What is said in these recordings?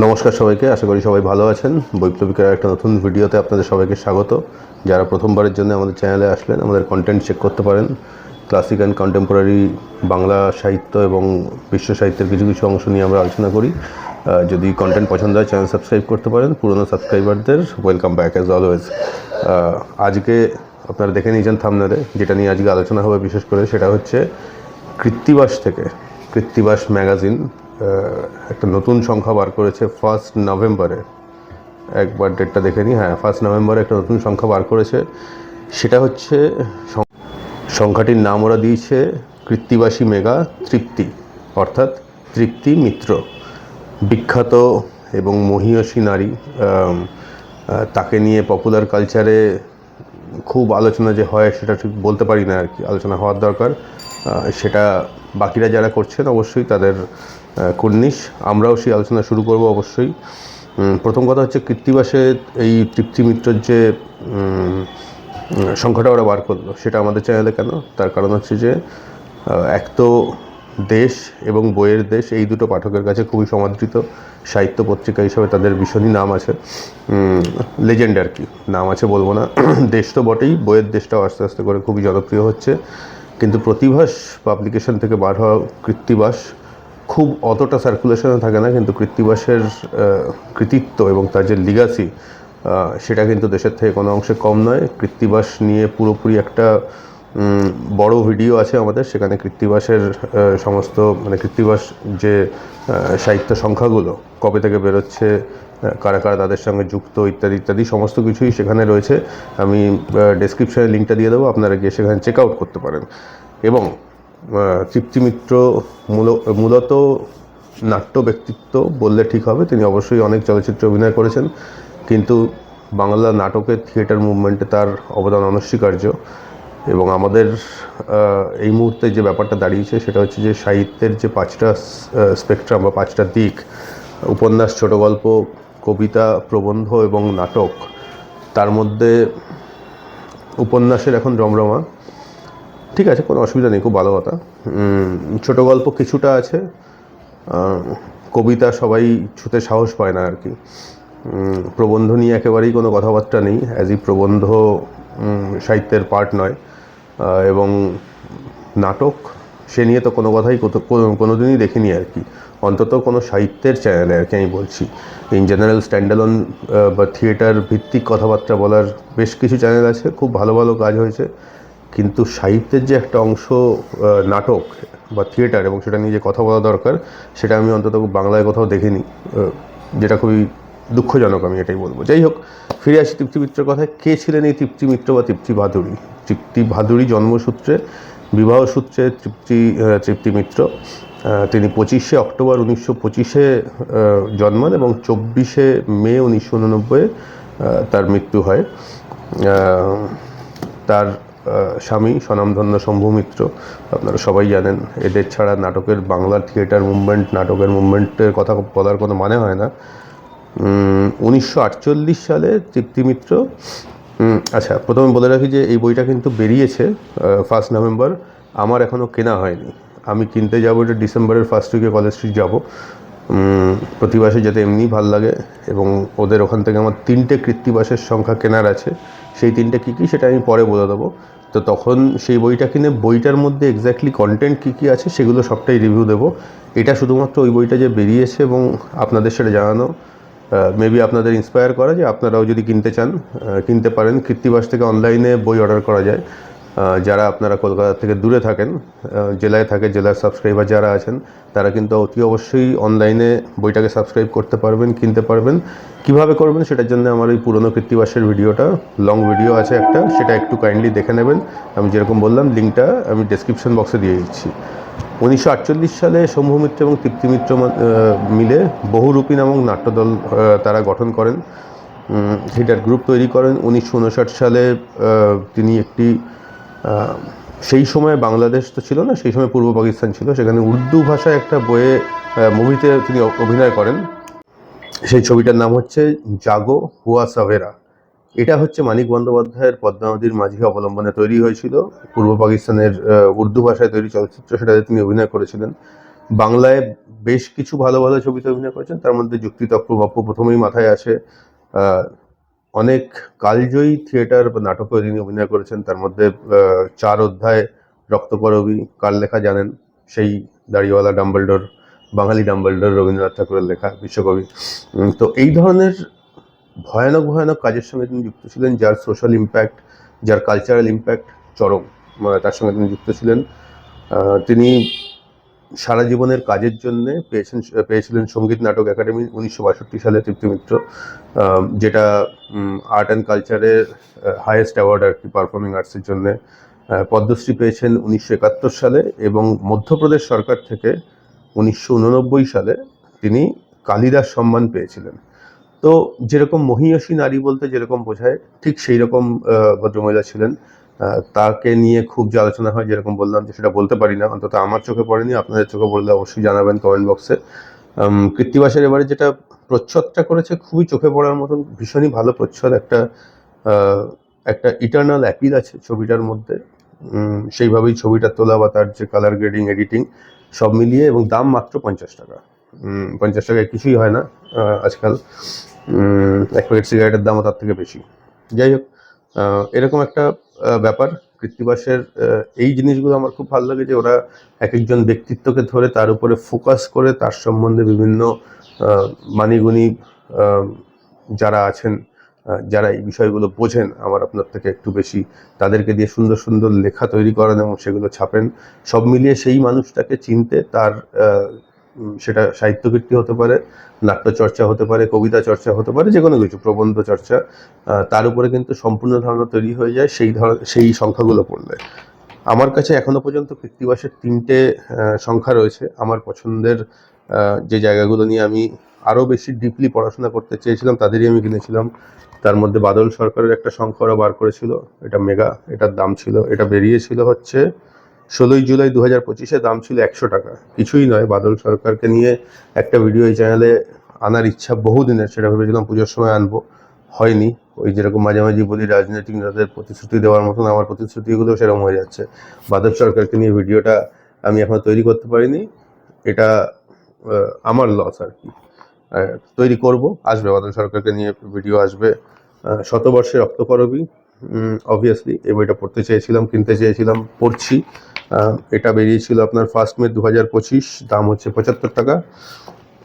নমস্কার সবাইকে, আশা করি সবাই ভালো আছেন। বৈপ্লবিকের একটা নতুন ভিডিওতে আপনাদের সবাইকে স্বাগত। যারা প্রথমবারের জন্য আমাদের চ্যানেলে আসলেন, আমাদের কন্টেন্ট চেক করতে পারেন। ক্লাসিক অ্যান্ড কন্টেম্পোরারি বাংলা সাহিত্য এবং বিশ্ব সাহিত্যের কিছু কিছু অংশ নিয়ে আমরা আলোচনা করি। যদি কন্টেন্ট পছন্দ হয় চ্যানেল সাবস্ক্রাইব করতে পারেন। পুরনো সাবস্ক্রাইবারদের ওয়েলকাম ব্যাক অ্যাজ অলওয়েজ আজকে আপনারা দেখে নিয়েছেন থামনারে যেটা নিয়ে আজকে আলোচনা হবে বিশেষ করে, সেটা হচ্ছে কৃত্তিবাস থেকে। কৃত্তিবাস ম্যাগাজিন একটা নতুন সংখ্যা বার করেছে ফার্স্ট নভেম্বরে একবার ডেটটা দেখে নিই হ্যাঁ ফার্স্ট নভেম্বরে একটা নতুন সংখ্যা বার করেছে। সেটা হচ্ছে সংখ্যাটির নাম ওরা দিয়েছে কৃত্তিবাসী মেগা তৃপ্তি, অর্থাৎ তৃপ্তি মিত্র। বিখ্যাত এবং মহীয়সী নারী তাকে নিয়ে পপুলার কালচারে খুব আলোচনা যে হয় সেটা ঠিক বলতে পারি না আর কি, আলোচনা হওয়ার দরকার। সেটা বাকিরা যারা করছেন অবশ্যই তাদের কুর্নিশ। আমরাও সেই আলোচনা শুরু করব অবশ্যই। প্রথম কথা হচ্ছে কৃত্তিবাসে এই তৃপ্তি মিত্রর যে সংখ্যাটা ওরা বার করল, সেটা আমাদের চ্যানেলে কেন? তার কারণ হচ্ছে যে এক তো দেশ এবং বইয়ের দেশ, এই দুটো পাঠকের কাছে খুবই সমাদৃত। সাহিত্য পত্রিকা হিসাবে তাদের ভীষণই নাম আছে। লেজেন্ড আর কি। নাম আছে বলব না। দেশ তো বটেই, বইয়ের দেশটাও আস্তে আস্তে করে খুবই জনপ্রিয় হচ্ছে। কিন্তু প্রতিভাস পাবলিকেশন থেকে বার হওয়া কৃত্তিবাস খুব অতটা সার্কুলেশনে থাকে না, কিন্তু কৃত্তিবাসের কৃতিত্ব এবং তার যে লিগাসি সেটা কিন্তু দেশের থেকে কোনো অংশে কম নয়। কৃত্তিবাস নিয়ে পুরোপুরি একটা বড় ভিডিও আছে আমাদের, সেখানে কৃত্তিবাসের সমস্ত মানে কৃত্তিবাস যে সাহিত্য সংখ্যাগুলো কবে থেকে বেরোচ্ছে কারা কারা তাদের সঙ্গে যুক্ত ইত্যাদি ইত্যাদি, সমস্ত কিছুই সেখানে রয়েছে। আমি ডেসক্রিপশনে লিঙ্কটা দিয়ে দেবো, আপনারা গিয়ে সেখানে চেক আউট করতে পারেন। এবং তৃপ্তি মিত্র মূল- মূলত নাট্য ব্যক্তিত্ব বললে ঠিক হবে, তিনি অবশ্যই অনেক চলচ্চিত্রে অভিনয় করেছেন, কিন্তু বাংলা নাটকের থিয়েটার মুভমেন্টে তার অবদান অনস্বীকার্য। এবং আমাদের এই মুহূর্তে যে ব্যাপারটা দাঁড়িয়েছে, সেটা হচ্ছে যে সাহিত্যের যে পাঁচটা স্পেকট্রাম বা পাঁচটা দিক, উপন্যাস ছোট গল্প কবিতা, প্রবন্ধ এবং নাটক, তার মধ্যে উপন্যাসের এখন রমরমা। ঠিক আছে, কোনো অসুবিধা নেই, খুব ভালো কথা। ছোট গল্প কিছুটা আছে কবিতা সবাই ছুতে সাহস পায় না আর কি। প্রবন্ধ নিয়ে একেবারেই কোনো কথাবার্তা নেই অ্যাজ ই প্রবন্ধ সাহিত্যের পার্ট নয়। এবং নাটক সে নিয়ে তো কোনো কথাই কোথা- কোনো- কোনোদিনই দেখিনি আর কি। অন্তত কোনো সাহিত্যের চ্যানেলে আর কি আমি বলছি। ইন জেনারেল স্ট্যান্ডালন বা থিয়েটার ভিত্তিক কথাবার্তা বলার বেশ কিছু চ্যানেল আছে, খুব ভালো ভালো কাজ হয়েছে। কিন্তু সাহিত্যের যে একটা অংশ নাটক বা থিয়েটার এবং সেটা নিয়ে যে কথা বলা দরকার, সেটা আমি অন্তত বাংলায় কোথাও দেখিনি। যেটা খুবই দুঃখজনক আমি এটাই বলব। যাই হোক, ফিরে আসি তৃপ্তি মিত্রের কথায়। কে ছিলেন এই তৃপ্তি মিত্র বা তৃপ্তি ভাদুরী? তৃপ্তি ভাদুরী জন্মসূত্রে বিবাহ সূত্রে তৃপ্তি তৃপ্তি মিত্র তিনি পঁচিশে অক্টোবর উনিশশো পঁচিশে জন্মান এবং চব্বিশে মে উনিশশো উননব্বই তার মৃত্যু হয়। তার স্বামী স্বনামধন্য শম্ভু মিত্র, আপনারা সবাই জানেন, এদের ছাড়া নাটকের বাংলা থিয়েটার মুভমেন্ট, নাটকের মুভমেন্টের কথা বলার কোনো মানে হয় না। উনিশশো আটচল্লিশ সালে তৃপ্তি মিত্র আচ্ছা প্রথমে বলে রাখি যে এই বইটা কিন্তু বেরিয়েছে ফার্স্ট নভেম্বর আমার এখনও কেনা হয়নি। আমি কিনতে যাব, এটা ডিসেম্বরের ফার্স্ট উইকে কলেজ স্ট্রিট যাব। প্রতিবাসে যাতে এমনি ভালো লাগে এবং ওদের ওখান থেকে আমার তিনটে কৃত্তিবাসের সংখ্যা কেনার আছে, সেই তিনটে কী কী সেটা আমি পরে বলে দেবো। তো তখন সেই বইটা কিনে বইটার মধ্যে এক্স্যাক্টলি কন্টেন্ট কী কী আছে সেগুলো সবটাই রিভিউ দেবো। এটা শুধুমাত্র ওই বইটা যে বেরিয়েছে এবং আপনাদের সেটা জানানো। মেবি আপনাদের ইন্সপায়ার করা যে আপনারাও যদি কিনতে চান কিনতে পারেন। কৃত্তিবাস থেকে অনলাইনে বই অর্ডার করা যায়। যারা আপনারা কলকাতা থেকে দূরে থাকেন জেলায় থাকে, জেলার সাবস্ক্রাইবার যারা আছেন, তারা কিন্তু অতি অবশ্যই অনলাইনে বইটাকে সাবস্ক্রাইব করতে পারবেন, কিনতে পারবেন। কীভাবে করবেন সেটার জন্য আমার ওই পুরনো কৃত্তিবাসের ভিডিওটা লং ভিডিও আছে একটা, সেটা একটু কাইন্ডলি দেখে নেবেন। আমি যেরকম বললাম লিঙ্কটা আমি ডেসক্রিপশন বক্সে দিয়ে দিচ্ছি। উনিশশো আটচল্লিশ সালে শম্ভু মিত্র এবং তৃপ্তি মিত্র মিলে বহুরূপী নামক নাট্যদল তারা গঠন করেন। থিয়েটার গ্রুপ তৈরি করেন। উনিশশো উনষাট সালে তিনি একটি সেই সময় বাংলাদেশ তো ছিল না, সেই সময় পূর্ব পাকিস্তান ছিল, সেখানে উর্দু ভাষায় একটা বইয়ে মুভিতে তিনি অভিনয় করেন। সেই ছবিটার নাম হচ্ছে জাগো হুয়া সাভেরা। এটা হচ্ছে মানিক বন্দ্যোপাধ্যায়ের পদ্মাবতীর মাঝি অবলম্বনে তৈরি হয়েছিল। পূর্ব পাকিস্তানের উর্দু ভাষায় তৈরি চলচ্চিত্র, সেটাতে তিনি অভিনয় করেছিলেন। বাংলায় বেশ কিছু ভালো ভালো ছবিতে অভিনয় করেছেন, তার মধ্যে যুক্তিতক্ক গপ্প প্রথমেই মাথায় আসে অনেক কালজয়ী থিয়েটার বা নাটকেও তিনি অভিনয় করেছেন। তার মধ্যে চার অধ্যায় রক্তকরবী কার লেখা জানেন। সেই দাড়িওয়ালা ডাম্বলডোর, বাঙালি ডাম্বলডোর রবীন্দ্রনাথ ঠাকুরের লেখা বিশ্বকবি। তো এই ধরনের ভয়ানক ভয়ানক কাজের সঙ্গে তিনি যুক্ত ছিলেন, যার সোশ্যাল ইম্প্যাক্ট যার কালচারাল ইম্প্যাক্ট চরম। তার সঙ্গে তিনি যুক্ত ছিলেন। তিনি সারা জীবনের কাজের জন্য পেয়েছেন, পেয়েছিলেন সংগীত নাটক একাডেমি উনিশশো বাষট্টি সালে তৃপ্তি মিত্র যেটা আর্ট অ্যান্ড কালচারের হায়েস্ট অ্যাওয়ার্ড আর কি পারফর্মিং আর্টসের জন্য পদ্মশ্রী পেয়েছেন উনিশশো একাত্তর সালে এবং মধ্যপ্রদেশ সরকার থেকে উনিশশো উননব্বই সালে তিনি কালিদাস সম্মান পেয়েছিলেন। তো যেরকম মহিয়সী নারী বলতে যেরকম বোঝায়, ঠিক সেই রকম ভদ্রমহিলা ছিলেন। তাকে নিয়ে খুব যে আলোচনা হয়, যেরকম বললাম যে সেটা বলতে পারি না, অন্তত আমার চোখে পড়েনি, আপনাদের চোখে পড়লে অবশ্যই জানাবেন কমেন্ট বক্সে কৃত্তিবাসের এবারে যেটা প্রচ্ছদটা করেছে, খুবই চোখে পড়ার মতন, ভীষণই ভালো প্রচ্ছদ, একটা একটা ইটার্নাল অ্যাপিল আছে ছবিটার মধ্যে। সেইভাবেই ছবিটা তোলা বা তার যে কালার গ্রেডিং এডিটিং সব মিলিয়ে, এবং দাম মাত্র পঞ্চাশ টাকা। পঞ্চাশ টাকায় কিছুই হয় না আজকাল। এক প্যাকেট সিগারেটের দামও তার থেকে বেশি। যাই হোক এরকম একটা ব্যাপার। কৃত্তিবাসের এই জিনিসগুলো আমার খুব ভালো লাগে যে ওরা এক একজন ব্যক্তিত্বকে ধরে তার উপরে ফোকাস করে তার সম্বন্ধে বিভিন্ন মানিগুণী যারা আছেন যারা এই বিষয়গুলো বোঝেন, আমার আপনার থেকে একটু বেশি তাদেরকে দিয়ে সুন্দর সুন্দর লেখা তৈরি করেন এবং সেগুলো ছাপেন। সব মিলিয়ে সেই মানুষটাকে চিনতে তার সেটা সাহিত্যকীর্তি হতে পারে নাট্য চর্চা হতে পারে, কবিতা চর্চা হতে পারে, যে কোনো কিছু, প্রবন্ধ চর্চা তার উপরে কিন্তু সম্পূর্ণ ধারণা তৈরি হয়ে যায়, সেই ধর, সেই সংখ্যাগুলো পড়লে। আমার কাছে এখনও পর্যন্ত কৃত্তিবাসের তিনটে সংখ্যা রয়েছে। আমার পছন্দের যে জায়গাগুলো নিয়ে আমি আরও বেশি ডিপলি পড়াশোনা করতে চেয়েছিলাম, তাদেরই আমি কিনেছিলাম। তার মধ্যে বাদল সরকারের একটা সংখ্যা ওরা বার করেছিল। এটা মেগা এটার দাম ছিল, এটা বেরিয়েছিল হচ্ছে ষোলোই জুলাই দু হাজার পঁচিশে দাম ছিল একশো টাকা। কিছুই নয়, বাদল সরকারকে নিয়ে একটা ভিডিও এই চ্যানেলে আনার ইচ্ছা বহুদিনের, সেটা ভেবেছিলাম পুজোর সময় আনব। হয়নি, ওই যেরকম মাঝে মাঝে বলি রাজনৈতিক নেতাদের প্রতিশ্রুতি দেওয়ার মতন আমার প্রতিশ্রুতিগুলো সেরকম হয়ে যাচ্ছে। বাদল সরকারকে নিয়ে ভিডিওটা আমি এখনও তৈরি করতে পারিনি। এটা আমার লস আর কি। তৈরি করব, আসবে, বাদল সরকারকে নিয়ে ভিডিও আসবে শতবর্ষে রক্তকরবী। অবভিয়াসলি এই বইটা পড়তে চেয়েছিলাম, কিনতে চেয়েছিলাম, পড়ছি। এটা বেরিয়েছিল আপনার ফার্স্ট মে দু হাজার পঁচিশ, দাম হচ্ছে পঁচাত্তর টাকা।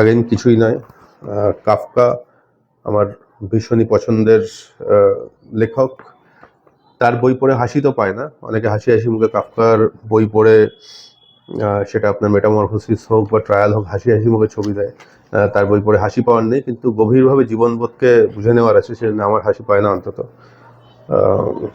আগেন কিছুই নয়। কাফকা আমার ভীষণই পছন্দের লেখক। তার বই পড়ে হাসি তো পায় না। অনেকে হাসি হাসি মুখে কাফকার বই পড়ে সেটা আপনার মেটামরফোসিস হোক বা ট্রায়াল হোক, হাসি হাসি মুখে ছবি দেয়। তার বই পড়ে হাসি পাওয়ার নেই, কিন্তু গভীরভাবে জীবনবোধকে বুঝে নেওয়ার আছে সেজন্য আমার হাসি পায় না অন্তত।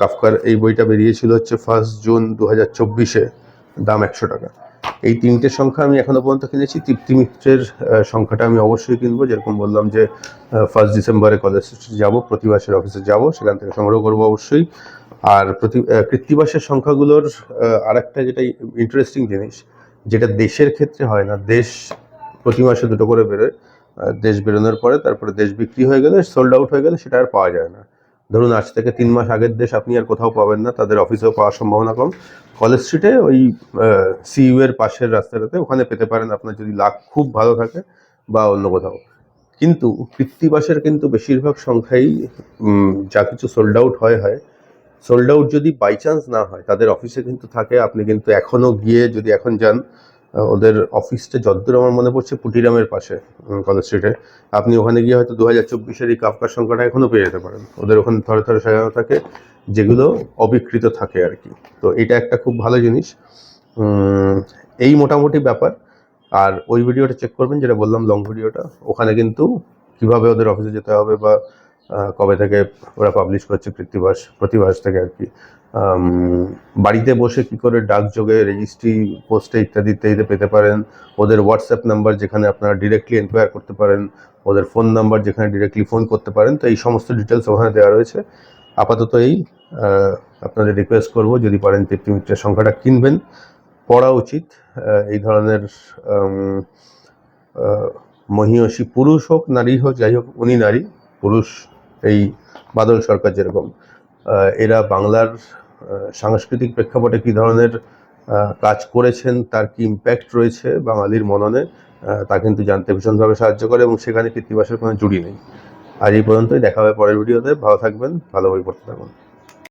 কাফকার এই বইটা বেরিয়েছিল হচ্ছে ফার্স্ট জুন দু হাজার চব্বিশে, দাম একশো টাকা। এই তিনটে সংখ্যা আমি এখনও পর্যন্ত কিনেছি, তৃপ্তি মিত্রের সংখ্যাটা আমি অবশ্যই কিনবো। যেরকম বললাম যে ফার্স্ট ডিসেম্বরে কলেজ যাব, প্রতিবাসের অফিসে যাব, সেখান থেকে সংগ্রহ করব অবশ্যই। আর প্রতি কৃত্তিবাসের সংখ্যাগুলোর আর একটা যেটা ইন্টারেস্টিং জিনিস, যেটা দেশের ক্ষেত্রে হয় না, দেশ প্রতি মাসে দুটো করে বেরোয় দেশ বেরোনোর পরে তারপরে দেশ বিক্রি হয়ে গেলে সোল্ড আউট হয়ে গেলে সেটা আর পাওয়া যায় না। ধরুন আজ থেকে তিন মাস আগের দেশ আপনি আর কোথাও পাবেন না, তাদের অফিসেও পাওয়ার সম্ভাবনা কম। কলেজ স্ট্রিটে ওই সিইউ এর পাশের রাস্তাটাতে ওখানে পেতে পারেন আপনার যদি লাক খুব ভালো থাকে বা অন্য কোথাও। কিন্তু কৃত্তিবাসের কিন্তু বেশিরভাগ সংখ্যাই যা কিছু সোল্ড আউট হয় হয়। সোল্ড আউট যদি বাই চান্স না হয়, তাদের অফিসে কিন্তু থাকে, আপনি কিন্তু এখনও গিয়ে যদি এখন যান ওদের অফিসটা যদ্দূর আমার মনে পড়ছে পুটিরামের পাশে কলেজ স্ট্রিটে আপনি ওখানে গিয়ে হয়তো দু হাজার চব্বিশের এই কাফকার সংখ্যাটা এখনও পেয়ে যেতে পারেন। ওদের ওখানে থরে থরে সাজানো থাকে, যেগুলো অবিকৃত থাকে আর কি। তো এটা একটা খুব ভালো জিনিস। এই মোটামুটি ব্যাপার। আর ওই ভিডিওটা চেক করবেন, যেটা বললাম লং ভিডিওটা ওখানে কিন্তু কীভাবে ওদের অফিসে যেতে হবে বা কবে থেকে ওরা পাবলিশ করছে কৃত্তিবাস প্রতিবাস থেকে আর কি। বাড়িতে বসে কি করে ডাকযোগে রেজিস্ট্রি পোস্টে ইত্যাদি ইত্যাদিতে পেতে পারেন। ওদের হোয়াটসঅ্যাপ নাম্বার যেখানে আপনারা ডিরেক্টলি এনকোয়ার করতে পারেন। ওদের ফোন নাম্বার যেখানে ডিরেক্টলি ফোন করতে পারেন। তো এই সমস্ত ডিটেলস ওখানে দেওয়া রয়েছে। আপাতত এই আপনাদের রিকোয়েস্ট করব, যদি পারেন তৃপ্তি মিত্রের সংখ্যাটা কিনবেন। পড়া উচিত এই ধরনের মহীয়সী পুরুষ হোক, নারী হোক, যাই হোক, উনি নারী, পুরুষ এই বাদল সরকার যেরকম। এরা বাংলার সাংস্কৃতিক প্রেক্ষাপটে কী ধরনের কাজ করেছেন, তার কি ইম্প্যাক্ট রয়েছে বাঙালির মননে তা কিন্তু জানতে ভীষণভাবে সাহায্য করে এবং সেখানে কৃত্তিবাসের কোনো জুড়ি নেই। আজ এই পর্যন্তই, দেখা হবে পরের ভিডিওতে। ভালো থাকবেন, ভালো পড়তে থাকুন।